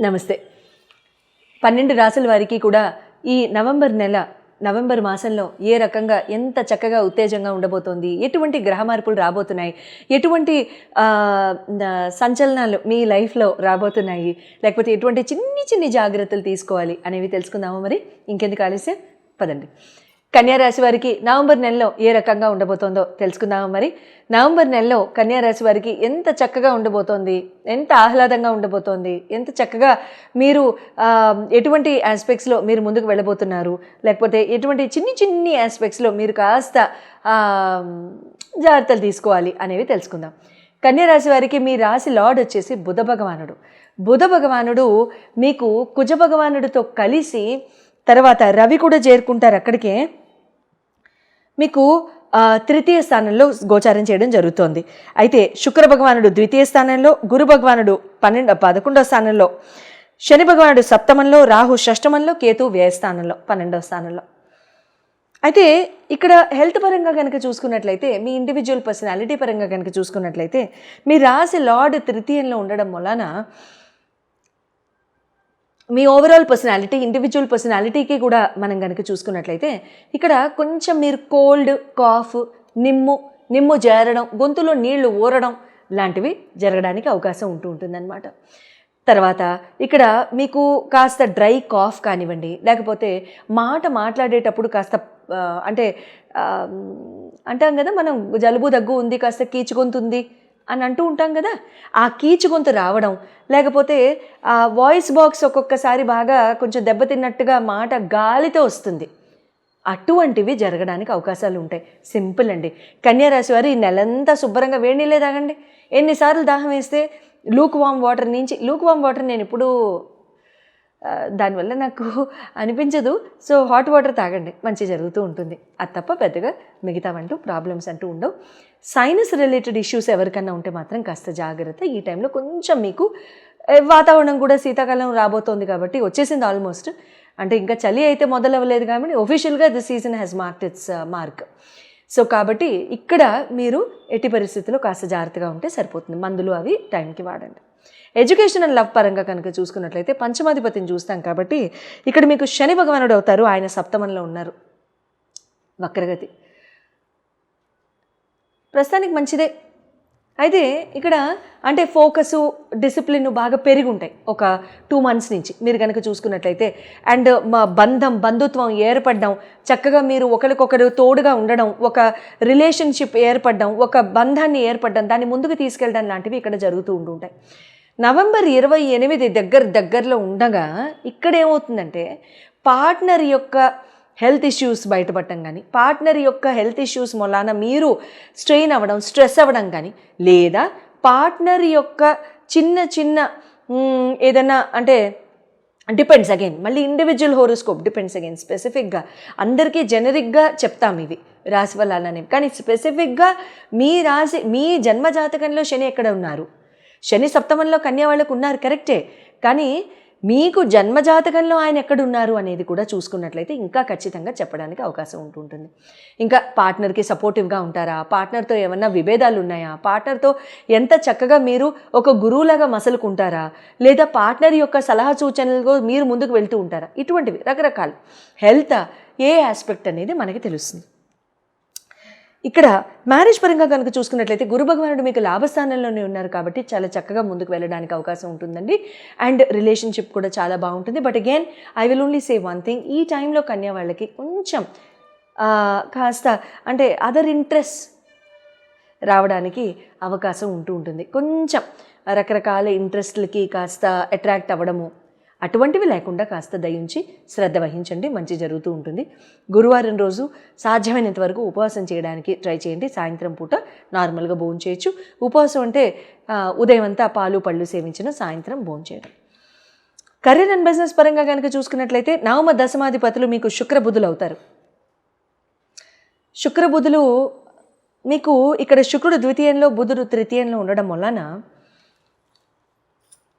నమస్తే. పన్నెండు రాసుల వారికి కూడా ఈ నవంబర్ నెల నవంబర్ మాసంలో ఏ రకంగా ఎంత చక్కగా ఉత్తేజంగా ఉండబోతోంది ఎటువంటి గ్రహ మార్పులు రాబోతున్నాయి ఎటువంటి సంచలనాలు మీ లైఫ్లో రాబోతున్నాయి లేకపోతే ఎటువంటి చిన్ని చిన్ని జాగ్రత్తలు తీసుకోవాలి అనేవి తెలుసుకుందాము మరి. ఇంకెందుకు ఆలస్యం? పదండి. కన్యారాశి వారికి నవంబర్ నెలలో ఏ రకంగా ఉండబోతోందో తెలుసుకుందామా మరి? నవంబర్ నెలలో కన్యారాశి వారికి ఎంత చక్కగా ఉండబోతోంది? ఎంత ఆహ్లాదంగా ఉండబోతోంది? ఎంత చక్కగా మీరు ఎటువంటి ఆస్పెక్ట్స్లో మీరు ముందుకు వెళ్ళబోతున్నారు? లేకపోతే ఎటువంటి చిన్ని చిన్ని ఆస్పెక్ట్స్లో మీరు కాస్త జాగ్రత్తలు తీసుకోవాలి అనేవి తెలుసుకుందాం. కన్యారాశి వారికి మీ రాశి లార్డ్ వచ్చేసి బుధ భగవానుడు. బుధ భగవానుడు మీకు కుజ భగవానుడితో కలిసి తర్వాత రవి కూడా చేరుకుంటారు అక్కడికే. మీకు తృతీయ స్థానంలో గోచారం చేయడం జరుగుతోంది. అయితే శుక్ర భగవానుడు ద్వితీయ స్థానంలో గురు భగవానుడు పన్నెండు పదకొండవ స్థానంలో శని భగవానుడు సప్తమంలో రాహు షష్టమంలో కేతు వ్యయ స్థానంలో పన్నెండవ స్థానంలో. అయితే ఇక్కడ హెల్త్ పరంగా కనుక చూసుకున్నట్లయితే మీ ఇండివిజువల్ పర్సనాలిటీ పరంగా కనుక చూసుకున్నట్లయితే మీ రాశి లార్డ్ తృతీయంలో ఉండడం వలన మీ ఓవరాల్ పర్సనాలిటీ ఇండివిజువల్ పర్సనాలిటీకి కూడా మనం కనుక చూసుకున్నట్లయితే ఇక్కడ కొంచెం మీరు కోల్డ్ కాఫ్ నిమ్ము నిమ్ము చేరడం గొంతులో నీళ్ళు ఊరడం లాంటివి జరగడానికి అవకాశం ఉంటూ ఉంటుందన్నమాట. తర్వాత ఇక్కడ మీకు కాస్త డ్రై కాఫ్ కానివ్వండి లేకపోతే మాట మాట్లాడేటప్పుడు కాస్త అంటే అంటాం కదా మనం జలుబు దగ్గు ఉంది కాస్త కీచుకొంతుంది అని అంటూ ఉంటాం కదా ఆ కీచు గొంత రావడం లేకపోతే ఆ వాయిస్ బాక్స్ ఒక్కొక్కసారి బాగా కొంచెం దెబ్బతిన్నట్టుగా మాట గాలితో వస్తుంది. అటువంటివి జరగడానికి అవకాశాలు ఉంటాయి. సింపుల్ అండి. కన్యారాశి వారు ఈ నెలంతా శుభ్రంగా వేడి నీళ్ళే తాగండి. ఎన్నిసార్లు దాహం వేస్తే లూక్ వామ్ వాటర్ నుంచి లూక్ వామ్ వాటర్ నేను ఇప్పుడు దానివల్ల నాకు అనిపించదు. సో హాట్ వాటర్ తాగండి. మంచి జరుగుతూ ఉంటుంది. అది తప్ప పెద్దగా మిగతావంటూ ప్రాబ్లమ్స్ అంటూ ఉండవు. సైనస్ రిలేటెడ్ ఇష్యూస్ ఎవరికన్నా ఉంటే మాత్రం కాస్త జాగ్రత్త. ఈ టైంలో కొంచెం మీకు వాతావరణం కూడా శీతాకాలం రాబోతోంది కాబట్టి వచ్చేసింది ఆల్మోస్ట్. అంటే ఇంకా చలి అయితే మొదలవ్వలేదు కాబట్టి ఒఫీషియల్గా the season has marked its mark. So కాబట్టి ఇక్కడ మీరు ఎట్టి పరిస్థితుల్లో కాస్త జాగ్రత్తగా ఉంటే సరిపోతుంది. మందులు అవి టైంకి వాడండి. ఎడ్యుకేషన్ అండ్ లవ్ పరంగా కనుక చూసుకున్నట్లయితే పంచమాధిపతిని చూస్తాం కాబట్టి ఇక్కడ మీకు శని భగవానుడు అవుతారు ఆయన సప్తమంలో ఉన్నారు. వక్రగతి. ప్రస్తుతానికి మంచిదే. అయితే ఇక్కడ అంటే ఫోకసు డిసిప్లిన్ బాగా పెరిగి ఉంటాయి ఒక టూ మంత్స్ నుంచి. మీరు కనుక చూసుకున్నట్లయితే అండ్ మా బంధం బంధుత్వం ఏర్పడడం చక్కగా మీరు ఒకరికొకరు తోడుగా ఉండడం ఒక రిలేషన్షిప్ ఏర్పడడం ఒక బంధాన్ని ఏర్పడడం దాన్ని ముందుకు తీసుకెళ్ళడం లాంటివి ఇక్కడ జరుగుతూ ఉంటుంటాయి నవంబర్ ఇరవై ఎనిమిది దగ్గర దగ్గరలో ఉండగా ఇక్కడ ఏమవుతుందంటే పార్ట్నర్ యొక్క హెల్త్ ఇష్యూస్ బయటపడటం కానీ పార్ట్నర్ యొక్క హెల్త్ ఇష్యూస్ మూలాన మీరు స్ట్రెయిన్ అవ్వడం స్ట్రెస్ అవ్వడం కానీ లేదా పార్ట్నర్ యొక్క చిన్న చిన్న ఏదన్నా ఏదైనా అంటే డిపెండ్స్ అగైన్ మళ్ళీ ఇండివిజువల్ హోరోస్కోప్ డిపెండ్స్ అగైన్ స్పెసిఫిక్గా అందరికీ జెనరిక్గా చెప్తాం ఇవి రాశి ఫలాలనేవి. కానీ స్పెసిఫిక్గా మీ రాశి మీ జన్మ జాతకంలో శని ఎక్కడ ఉన్నారు? శని సప్తమంలో కన్యా వాళ్ళకు ఉన్నారు కరెక్టే. కానీ మీకు జన్మజాతకంలో ఆయన ఎక్కడున్నారు అనేది కూడా చూసుకున్నట్లయితే ఇంకా ఖచ్చితంగా చెప్పడానికి అవకాశం ఉంటుంటుంది. ఇంకా పార్ట్నర్కి సపోర్టివ్గా ఉంటారా? పార్ట్నర్తో ఏమన్నా విభేదాలు ఉన్నాయా? పార్ట్నర్తో ఎంత చక్కగా మీరు ఒక గురువులాగా మసలుకుంటారా? లేదా పార్ట్నర్ యొక్క సలహా సూచనలు మీరు ముందుకు వెళ్తూ ఉంటారా? ఇటువంటివి రకరకాలు. హెల్త్ ఏ ఆస్పెక్ట్ అనేది మనకి తెలుస్తుంది. ఇక్కడ మ్యారేజ్ పరంగా కనుక చూసుకున్నట్లయితే గురు భగవానుడు మీకు లాభస్థానంలోనే ఉన్నారు కాబట్టి చాలా చక్కగా ముందుకు వెళ్ళడానికి అవకాశం ఉంటుందండి. అండ్ రిలేషన్షిప్ కూడా చాలా బాగుంటుంది. But again I will only say one thing ఈ టైంలో కన్యా వాళ్ళకి కొంచెం కాస్త అంటే అదర్ ఇంట్రెస్ట్ రావడానికి అవకాశం ఉంటూ ఉంటుంది. కొంచెం రకరకాల ఇంట్రెస్ట్లకి కాస్త అట్రాక్ట్ అవ్వడము అటువంటివి లేకుండా కాస్త దయించి శ్రద్ధ వహించండి. మంచి జరుగుతూ ఉంటుంది. గురువారం రోజు సాధ్యమైనంత వరకు ఉపవాసం చేయడానికి ట్రై చేయండి. సాయంత్రం పూట నార్మల్గా భోజనం చేయొచ్చు. ఉపవాసం అంటే ఆ, ఉదయం అంతా పాలు పళ్ళు సేవించిన సాయంత్రం భోజనం చేయడం. కెరీర్ అండ్ బిజినెస్ పరంగా కనుక చూసుకున్నట్లయితే నవమ దశమాధిపతులు మీకు శుక్రబుధులు అవుతారు. శుక్రబుధులు మీకు ఇక్కడ శుక్రుడు ద్వితీయంలో బుధుడు తృతీయంలో ఉండడం వలన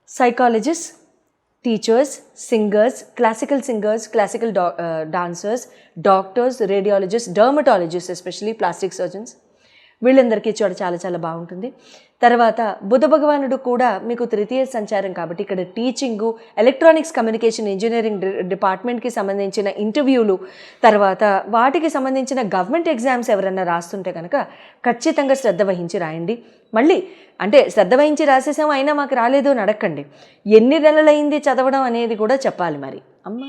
psychologist teachers, singers, classical singers, classical do uh, dancers, doctors, radiologists, dermatologists, especially plastic surgeons, వీళ్ళందరికీ చోట చాలా చాలా బాగుంటుంది. తర్వాత బుధ భగవానుడు కూడా మీకు తృతీయ సంచారం కాబట్టి ఇక్కడ టీచింగు ఎలక్ట్రానిక్స్ కమ్యూనికేషన్ ఇంజనీరింగ్ డిపార్ట్మెంట్కి సంబంధించిన ఇంటర్వ్యూలు తర్వాత వాటికి సంబంధించిన గవర్నమెంట్ ఎగ్జామ్స్ ఎవరన్నా రాస్తుంటే కనుక ఖచ్చితంగా శ్రద్ధ వహించి రాయండి. మళ్ళీ అంటే శ్రద్ధ వహించి రాసేసాము అయినా మాకు రాలేదు అని అడగండి ఎన్ని నెలలైంది చదవడం అనేది కూడా చెప్పాలి మరి. అమ్మా!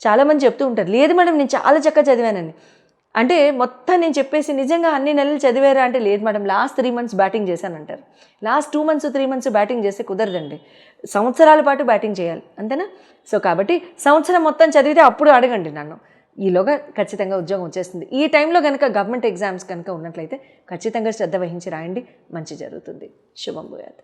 చాలామంది చెప్తూ ఉంటారు లేదు మేడం నేను చాలా చక్కగా చదివానండి అంటే మొత్తం నేను చెప్పేసి నిజంగా అన్ని నెలలు చదివారా అంటే లేదు madam. Last three months batting చేశానంటారు. Last two months three months batting చేస్తే కుదరదండి. సంవత్సరాల పాటు బ్యాటింగ్ చేయాలి. అంతేనా? సో కాబట్టి సంవత్సరం మొత్తం చదివితే అప్పుడు అడగండి నన్ను. ఈలోగా ఖచ్చితంగా ఉద్యోగం వచ్చేస్తుంది. ఈ టైంలో కనుక గవర్నమెంట్ ఎగ్జామ్స్ కనుక ఉన్నట్లయితే ఖచ్చితంగా శ్రద్ధ వహించి రాయండి. మంచి జరుగుతుంది. శుభం భూయాత్.